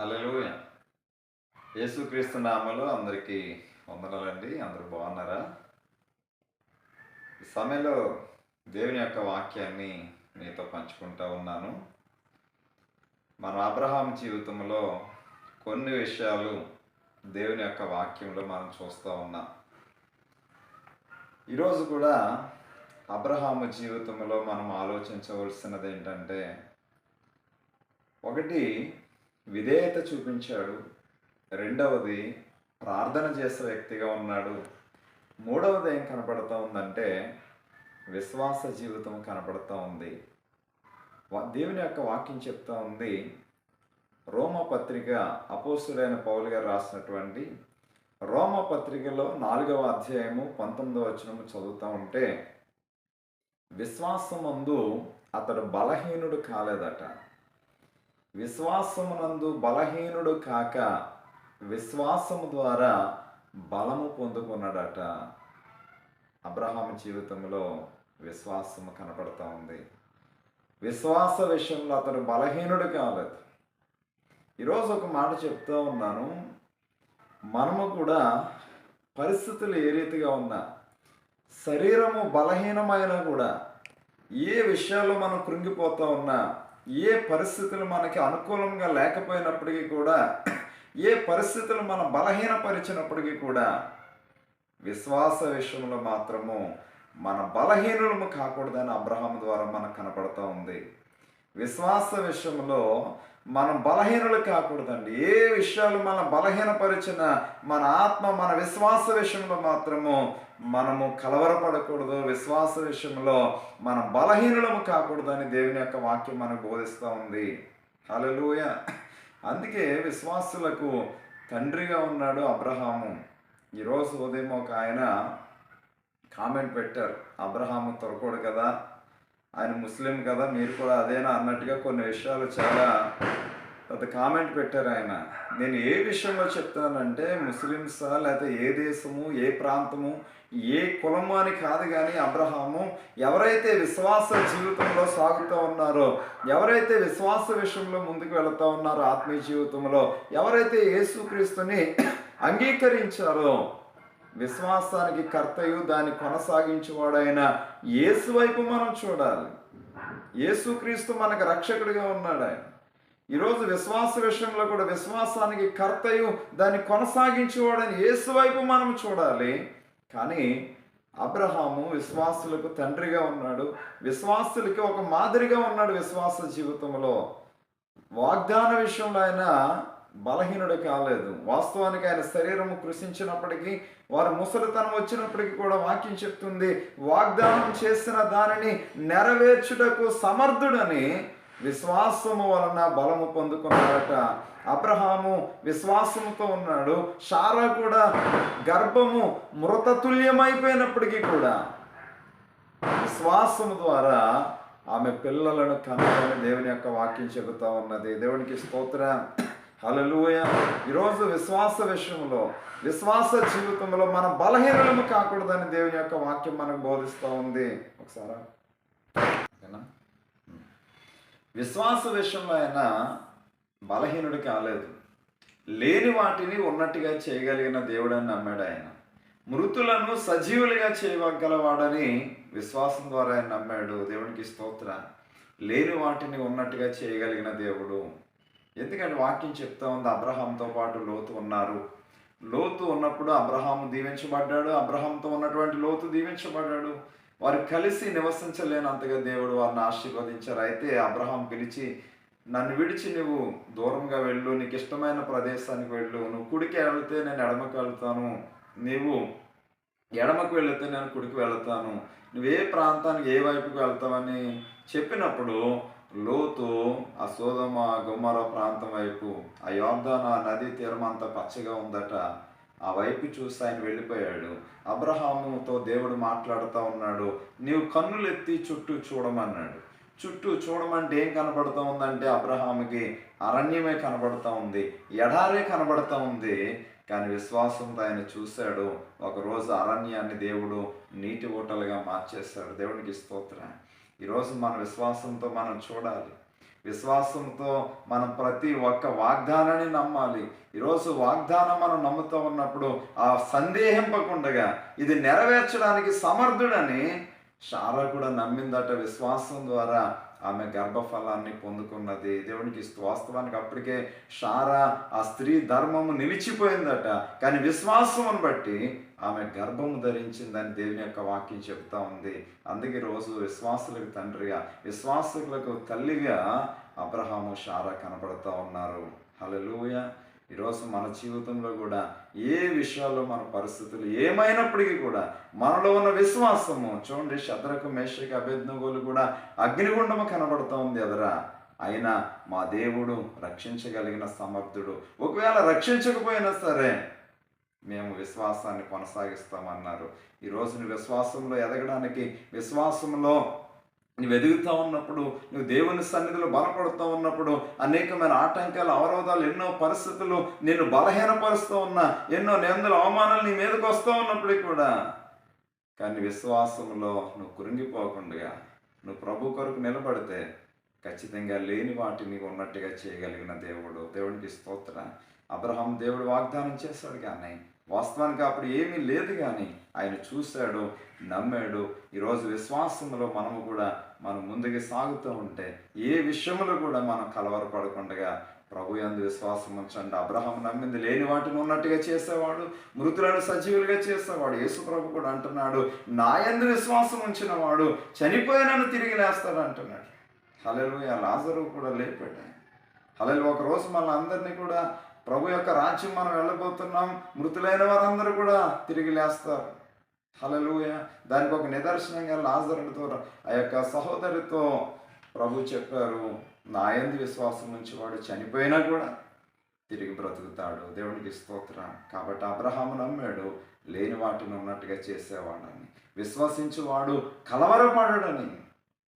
Hello యేసుక్రీస్తు నామలో అందరికీ వందనాలండి. అందరూ బాగున్నారా? ఈ సమయంలో దేవుని యొక్క వాక్యాన్ని మీతో పంచుకుంటా ఉన్నాను. మన అబ్రహాం జీవితంలో కొన్ని విషయాలు దేవుని యొక్క వాక్యంలో మనం చూస్తూ ఉన్నాం. ఈరోజు కూడా అబ్రహాము జీవితంలో మనం ఆలోచించవలసినది ఏంటంటే ఒకటి విధేయత చూపించాడు. రెండవది ప్రార్థన చేసే వ్యక్తిగా ఉన్నాడు. మూడవది ఏం కనపడుతూ ఉందంటే విశ్వాస జీవితం కనపడుతూ ఉంది. దేవుని యొక్క వాక్యం చెప్తా ఉంది. రోమ పత్రిక అపోసుడైన పౌలు గారు రాసినటువంటి రోమ పత్రికలో నాలుగవ అధ్యాయము పంతొమ్మిదవ వచనము చదువుతూ ఉంటే విశ్వాసం అందు అతడు బలహీనుడు కాలేదట. విశ్వాసమునందు బలహీనుడు కాక విశ్వాసము ద్వారా బలము పొందుకున్నాడట. అబ్రహాం జీవితంలో విశ్వాసము కనపడతా ఉంది. విశ్వాస విషయంలో అతను బలహీనుడు కాలేదు. ఈరోజు ఒక మాట చెప్తూ ఉన్నాను. మనము కూడా పరిస్థితులు ఏ రీతిగా ఉన్నా శరీరము బలహీనమైన కూడా ఏ విషయాల్లో మనం కృంగిపోతూ ఉన్నా ఏ పరిస్థితులు మనకి అనుకూలంగా లేకపోయినప్పటికీ కూడా ఏ పరిస్థితులు మనం బలహీనపరిచినప్పటికీ కూడా విశ్వాస విషయంలో మాత్రము మన బలహీనులము కాకూడదని అబ్రహాం ద్వారా మనకు కనపడుతూ ఉంది. విశ్వాస విషయంలో మనం బలహీనులు కాకూడదండి. ఏ విషయాలు మన బలహీనపరిచిన మన ఆత్మ మన విశ్వాస విషయంలో మాత్రము మనము కలవరపడకూడదు. విశ్వాస విషయంలో మన బలహీనులము కాకూడదని దేవుని యొక్క వాక్యం మనకు బోధిస్తూ ఉంది. హల్లెలూయ. అందుకే విశ్వాసులకు తండ్రిగా ఉన్నాడు అబ్రహాము. ఈరోజు ఉదయం ఒక ఆయన కామెంట్ పెట్టారు. అబ్రహాము తొరకూడదు కదా. ఆయన ముస్లిం కదా మీరు కూడా అదేనా అన్నట్టుగా కొన్ని విషయాలు చాలా పెద్ద కామెంట్ పెట్టారు ఆయన. నేను ఏ విషయంలో చెప్తానంటే ముస్లిమ్సా లేకపోతే ఏ దేశము ఏ ప్రాంతము ఏ కులము అని కాదు కానీ అబ్రహాము ఎవరైతే విశ్వాస జీవితంలో సాగుతూ ఉన్నారో ఎవరైతే విశ్వాస విషయంలో ముందుకు వెళుతూ ఉన్నారో ఆత్మీయ జీవితంలో ఎవరైతే యేసుక్రీస్తుని అంగీకరించారో విశ్వాసానికి కర్తయు దాన్ని కొనసాగించేవాడైన యేసు వైపు మనం చూడాలి. యేసుక్రీస్తు మనకు రక్షకుడిగా ఉన్నాడు ఆయన. ఈరోజు విశ్వాస విషయంలో కూడా విశ్వాసానికి కర్తయు దాన్ని కొనసాగించేవాడని యేసు వైపు మనం చూడాలి. కానీ అబ్రహాము విశ్వాసులకు తండ్రిగా ఉన్నాడు. విశ్వాసులకి ఒక మాదిరిగా ఉన్నాడు విశ్వాస జీవితంలో. వాగ్దాన విషయంలో ఆయన బలహీనుడు కాలేదు. వాస్తవానికి ఆయన శరీరము కృషించినప్పటికీ వారు ముసలితనం వచ్చినప్పటికీ కూడా వాక్యం చెప్తుంది వాగ్దానం చేసిన దానిని నెరవేర్చుటకు సమర్థుడని విశ్వాసము వలన బలము పొందుకున్నాడట అబ్రహాము విశ్వాసముతో ఉన్నాడు షారా కూడా గర్భము మృతతుల్యమైపోయినప్పటికీ కూడా విశ్వాసము ద్వారా ఆమె పిల్లలను కనాలని దేవుని యొక్క వాక్యం చెబుతా ఉన్నది. దేవునికి స్తోత్ర. హలలుయ ఈరోజు విశ్వాస విషయంలో విశ్వాస జీవితంలో మనం బలహీనము కాకూడదని దేవుని యొక్క వాక్యం మనకు బోధిస్తూ ఉంది. ఒకసారా? ఓకేనా? విశ్వాస విషయంలో ఆయన బలహీనుడు కాలేదు. లేని వాటిని ఉన్నట్టుగా చేయగలిగిన దేవుడని నమ్మాడు ఆయన. మృతులను సజీవులుగా చేయగలవాడని విశ్వాసం ద్వారా ఆయన నమ్మాడు. దేవునికి స్తోత్ర. లేని వాటిని ఉన్నట్టుగా చేయగలిగిన దేవుడు. ఎందుకంటే వాక్యం చెప్తా ఉంది? అబ్రహాంతో పాటు లోతు ఉన్నారు. లోతు ఉన్నప్పుడు అబ్రహాము దీవించబడ్డాడు. అబ్రహాంతో ఉన్నటువంటి లోతు దీవించబడ్డాడు. వారు కలిసి నివసించలేనంతగా దేవుడు వారిని ఆశీర్వదించారు. అయితే అబ్రహాం పిలిచి నన్ను విడిచి నువ్వు దూరంగా వెళ్ళు. నీకు ఇష్టమైన ప్రదేశానికి వెళ్ళు. నువ్వు కుడికి వెళితే నేను ఎడమకు వెళ్తాను. నీవు ఎడమకు వెళితే నేను కుడికి వెళతాను. నువ్వు ఏ ప్రాంతానికి ఏ వైపుకు వెళ్తావని చెప్పినప్పుడు లోతు ఆ గుమ్మర ప్రాంతం వైపు ఆ యోర్దాన నదీ తీరం అంతా పచ్చగా ఉందట. ఆ వైపు చూసి ఆయన వెళ్ళిపోయాడు. అబ్రహాముతో దేవుడు మాట్లాడుతూ ఉన్నాడు. నీవు కన్నులెత్తి చుట్టూ చూడమన్నాడు. చుట్టూ చూడమంటే ఏం కనబడుతూ ఉందంటే అబ్రహాముకి? అరణ్యమే కనబడుతూ ఉంది. ఎడారే కనబడుతూ ఉంది. కానీ విశ్వాసంతో ఆయన చూశాడు. ఒకరోజు అరణ్యాన్ని దేవుడు నీటి ఓటలుగా మార్చేశాడు. దేవునికి స్తోత్రం. ఈరోజు మన విశ్వాసంతో మనం చూడాలి. విశ్వాసంతో మనం ప్రతి ఒక్క వాగ్దానాన్ని నమ్మాలి. ఈరోజు వాగ్దానం మనం నమ్ముతూ ఉన్నప్పుడు ఆ సందేహింపకుండగా ఇది నెరవేర్చడానికి సమర్థుడని షారా కూడా నమ్మిందట విశ్వాసం ద్వారా ఆమె గర్భఫలాన్ని పొందుకున్నది. దేవునికి వాస్తవానికి అప్పటికే షారా ఆ స్త్రీ ధర్మము నిలిచిపోయిందట. కానీ విశ్వాసమును బట్టి ఆమె గర్భము ధరించిందని దేవుని యొక్క వాక్యం చెప్తా ఉంది. అందుకే రోజు విశ్వాసులకు తండ్రిగా విశ్వాసులకు తల్లిగా అబ్రహాము షారా కనబడుతూ ఉన్నారు. హల్లెలూయ. ఈరోజు మన జీవితంలో కూడా ఏ విషయాల్లో మన పరిస్థితులు ఏమైనప్పటికీ కూడా మనలో ఉన్న విశ్వాసము చూడండి శత్రకు మేషకి అభ్యర్థుగోలు కూడా అగ్నిగుండము కనబడుతూ ఉంది ఎదరా. అయినా మా దేవుడు రక్షించగలిగిన సమర్థుడు. ఒకవేళ రక్షించకపోయినా సరే మేము విశ్వాసాన్ని కొనసాగిస్తామన్నారు. ఈ రోజు నీ విశ్వాసంలో ఎదగడానికి విశ్వాసంలో నువ్వు ఎదుగుతూ ఉన్నప్పుడు నువ్వు దేవుని సన్నిధిలో బలపడుతూ ఉన్నప్పుడు అనేకమైన ఆటంకాలు అవరోధాలు ఎన్నో పరిస్థితులు నిన్ను బలహీనపరుస్తూ ఉన్నా ఎన్నో నిందలు అవమానాలు నీ మీదకి వస్తూ ఉన్నప్పటికీ కూడా. కానీ విశ్వాసంలో నువ్వు కురింగిపోకుండా నువ్వు ప్రభు కొరకు నిలబడితే ఖచ్చితంగా లేని వాటిని ఉన్నట్టుగా చేయగలిగిన దేవుడు. దేవునికి స్తోత్ర. అబ్రహాం దేవుడు వాగ్దానం చేశాడు కానీ వాస్తవానికి అప్పుడు ఏమీ లేదు కానీ ఆయన చూశాడు నమ్మాడు. ఈరోజు విశ్వాసంలో మనము కూడా మనం ముందుకు సాగుతూ ఉంటే ఏ విషయంలో కూడా మనం కలవరపడకుండా ప్రభు ఎందు విశ్వాసం ఉంచండి. అబ్రహం నమ్మింది లేని వాటిని ఉన్నట్టుగా చేసేవాడు మృతులను సజీవులుగా చేసేవాడు. యేసు ప్రభు కూడా అంటున్నాడు నా ఎందు విశ్వాసం ఉంచిన వాడు చనిపోయినను తిరిగి లేస్తాడు అంటున్నాడు. హలెలు లాజరు కూడా లేపాడు హలెలు ఒకరోజు మన అందరినీ కూడా ప్రభు యొక్క రాజ్యం మనం వెళ్ళబోతున్నాం. మృతులైన వారందరూ కూడా తిరిగి లేస్తారు. హలలుయ దానికి ఒక నిదర్శనంగా లాజరుడితో ఆ యొక్క సహోదరితో ప్రభు చెప్పారు. నాయంది విశ్వాసం నుంచి వాడు చనిపోయినా కూడా తిరిగి బ్రతుకుతాడు. దేవునికి స్తోత్రం. కాబట్టి అబ్రహాము నమ్మాడు. లేని వాటిని ఉన్నట్టుగా చేసేవాడని. విశ్వసించేవాడు కలవరపడని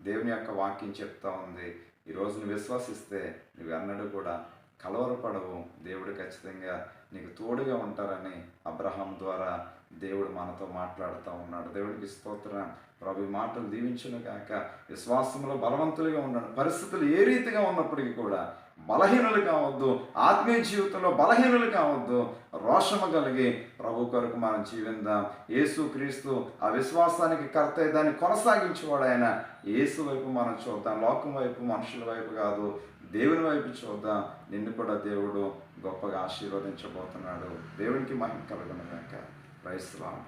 దేవుని యొక్క వాక్యం చెప్తా ఉంది. ఈరోజు నువ్వు విశ్వసిస్తే నువ్వు అన్నడు కూడా కలవరపడవు. దేవుడు ఖచ్చితంగా నీకు తోడుగా ఉంటారని అబ్రహాం ద్వారా దేవుడు మనతో మాట్లాడుతూ ఉన్నాడు. దేవుడికి స్తోత్రం. ప్రభు మాటలు దీవించును కాక విశ్వాసంలో బలవంతులుగా ఉన్నాడు. పరిస్థితులు ఏ రీతిగా ఉన్నప్పటికీ కూడా బలహీనులు కావద్దు ఆత్మీయ జీవితంలో బలహీనులు కావద్దు రోషము కలిగి ప్రభు కొరకు మనం జీవిందాం. యేసు క్రీస్తు ఆ విశ్వాసానికి కర్త దాన్ని కొనసాగించేవాడు ఆయన. యేసు వైపు మనం చూద్దాం లోకం వైపు మనుషుల వైపు కాదు దేవుని వైపు చూద్దాం. నిన్ను కూడా దేవుడు గొప్పగా ఆశీర్వదించబోతున్నాడు. దేవునికి మహిమ కలుగును కాక క్రైస్తవం